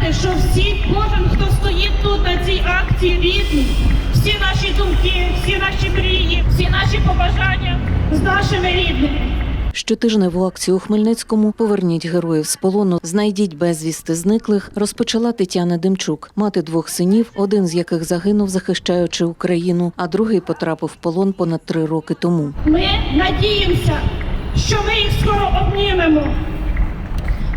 сказати, що всі, кожен, хто стоїть тут на цій акції, рідний, всі наші думки, всі наші мрії, всі наші побажання з нашими рідними. Щотижневу акцію у Хмельницькому Поверніть героїв з полону, знайдіть безвісти зниклих. Розпочала Тетяна Демчук, мати двох синів, один з яких загинув, захищаючи Україну, а другий потрапив в полон понад три роки тому. Ми надіємося, що ми їх скоро обнімемо.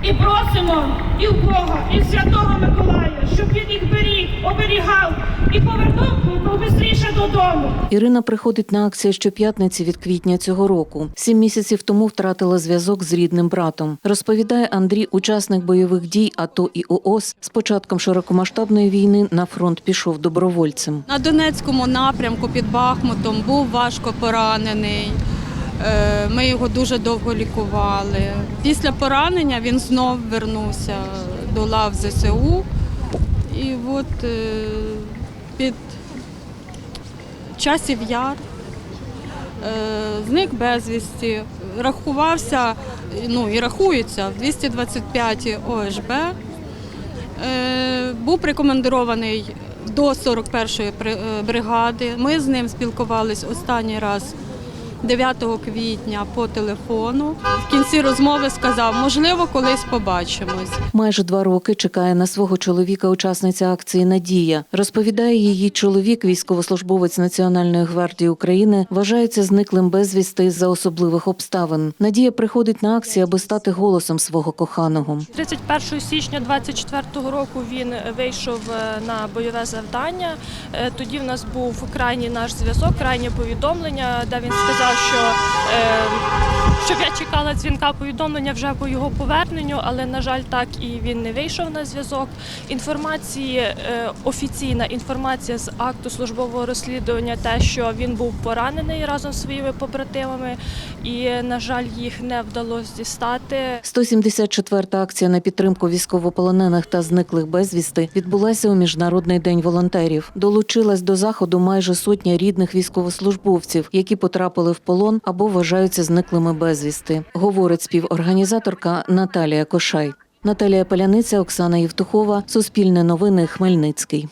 І просимо і в Бога, і в Святого Миколая, щоб він їх беріг, оберігав і повернув побистріше додому. Ірина приходить на акцію щоп'ятниці від квітня цього року. Сім місяців тому втратила зв'язок з рідним братом. Розповідає Андрій, учасник бойових дій АТО і ООС. З початком широкомасштабної війни на фронт пішов добровольцем. На Донецькому напрямку під Бахмутом був важко поранений. Е, Ми його дуже довго лікували. Після поранення він знов вернувся до лав ЗСУ. І от е, під часів яр е, зник безвісті, рахувався, ну і рахується в 225 ОСБ. Е, був прикомандирований до 41-ї при- е, бригади. Ми з ним спілкувались останній раз 9 квітня по телефону. В кінці розмови сказав, можливо, колись побачимось. Майже два роки чекає на свого чоловіка учасниця акції Надія. Розповідає її чоловік, військовослужбовець Національної гвардії України, вважається зниклим безвісти за особливих обставин. Надія приходить на акцію, аби стати голосом свого коханого. 31 січня 24 року він вийшов е, на бойове завдання. Е, Тоді в нас був крайній наш зв'язок, крайнє повідомлення, де він сказав, що е, щоб я чекала дзвінка повідомлення вже по його поверненню, але на жаль, так і він не вийшов на зв'язок. Інформації е, офіційна інформація з акту службового розслідування, те, що він був поранений разом з своїми побратимами, і на жаль, їх не вдалося дістати. 174-та акція на підтримку військовополонених та зниклих безвісти відбулася у Міжнародний день волонтерів. Долучилась до заходу майже сотня рідних військовослужбовців, які потрапили в полон або вважаються зниклими безвісти, говорить співорганізаторка Наталія Кошай. Наталія Паляниця, Оксана Євтухова, Суспільне новини, Хмельницький.